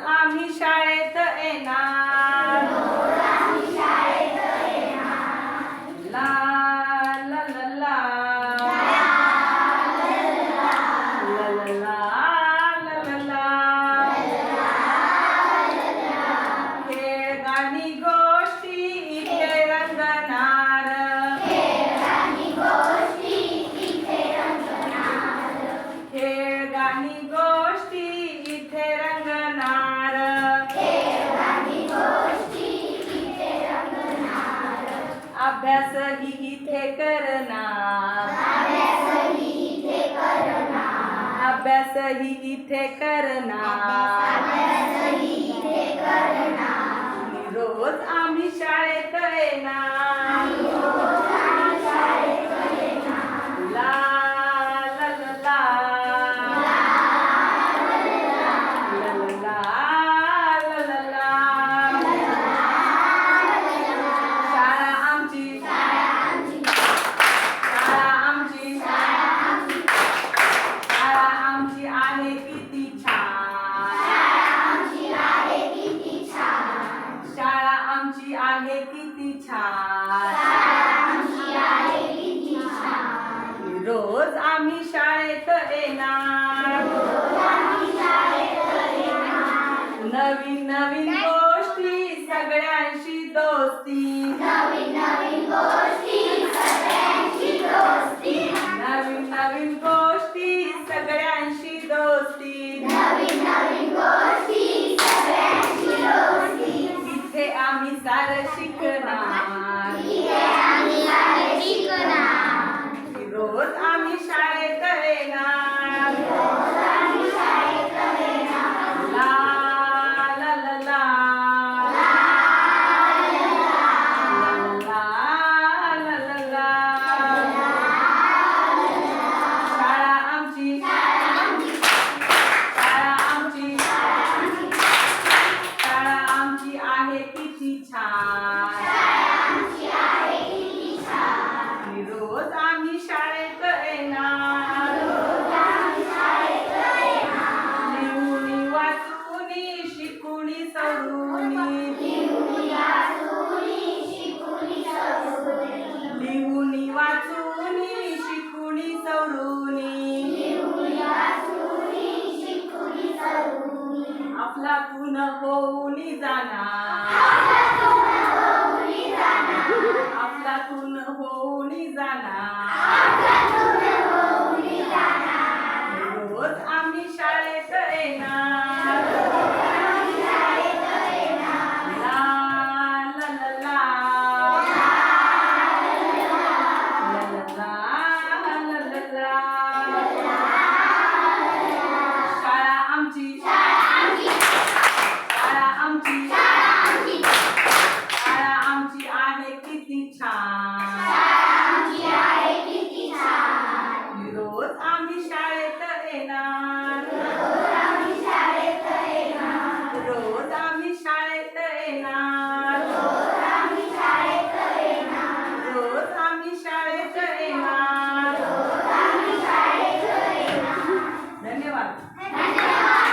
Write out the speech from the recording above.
आम्ही शाळेत येणार. अभ्यास लिहिते करणार. अभ्यास ही इथे करणार. रोज आम्ही शाळेत येणार. Bye. आपला गुण होऊन जाणार. आपला गुण होऊन जाणार. रोज आम्ही शाळेत येणार. time.